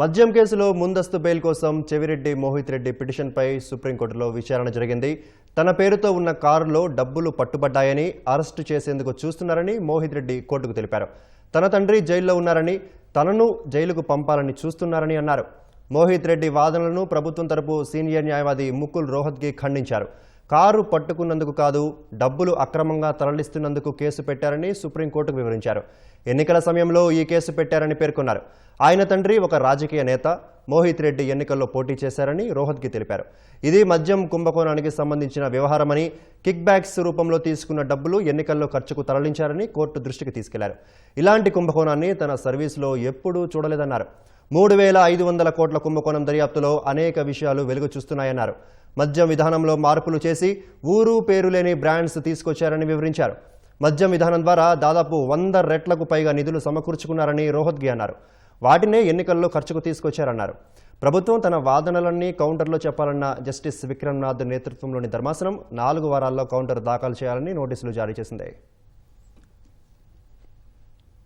మద్యం కేసులో ముందస్తు బెయిల్ కోసం చెవిరెడ్డి మోహిత్ రెడ్డి పిటిషన్పై సుప్రీంకోర్టులో విచారణ జరిగింది. తన పేరుతో ఉన్న కారులో డబ్బులు పట్టుబడ్డాయని అరెస్టు చేసేందుకు చూస్తున్నారని మోహిత్ రెడ్డి కోర్టుకు తెలిపారు. తన తండ్రి జైల్లో ఉన్నారని తనను జైలుకు పంపాలని చూస్తున్నారని అన్నారు. మోహిత్ రెడ్డి వాదనలను ప్రభుత్వం తరపు సీనియర్ న్యాయవాది ముకుల్ రోహత్గి ఖండించారు. కారు పట్టుకున్నందుకు కాదు డబ్బులు అక్రమంగా తరలిస్తున్నందుకు కేసు పెట్టారని సుప్రీంకోర్టుకు వివరించారు. ఎన్నికల సమయంలో ఈ కేసు పెట్టారని పేర్కొన్నారు. ఆయన తండ్రి ఒక రాజకీయ నేత మోహిత్ రెడ్డి ఎన్నికల్లో పోటీ చేశారని రోహత్కి తెలిపారు. ఇది మద్యం కుంభకోణానికి సంబంధించిన వ్యవహారమని కిక్ బ్యాక్స్ రూపంలో తీసుకున్న డబ్బులు ఎన్నికల్లో ఖర్చుకు తరలించారని కోర్టు దృష్టికి తీసుకెళ్ళారు. ఇలాంటి కుంభకోణాన్ని తన సర్వీసులో ఎప్పుడూ చూడలేదన్నారు. మూడు వేల ఐదు వందల కోట్ల కుంభకోణం దర్యాప్తులో అనేక విషయాలు వెలుగు చూస్తున్నాయన్నారు. మద్యం విధానంలో మార్పులు చేసి ఊరు పేరు లేని బ్రాండ్స్ తీసుకొచ్చారని వివరించారు. మద్యం విధానం ద్వారా దాదాపు వంద రెట్లకు పైగా నిధులు సమకూర్చుకున్నారని రోహత్గి అన్నారు. వాటినే ఎన్నికల్లో ఖర్చుకు తీసుకొచ్చారన్నారు. ప్రభుత్వం తన వాదనలన్నీ కౌంటర్లో చెప్పాలన్న జస్టిస్ విక్రమ్నాథ్ నేతృత్వంలోని ధర్మాసనం నాలుగు వారాల్లో కౌంటర్ దాఖలు చేయాలని నోటీసులు జారీ చేసింది.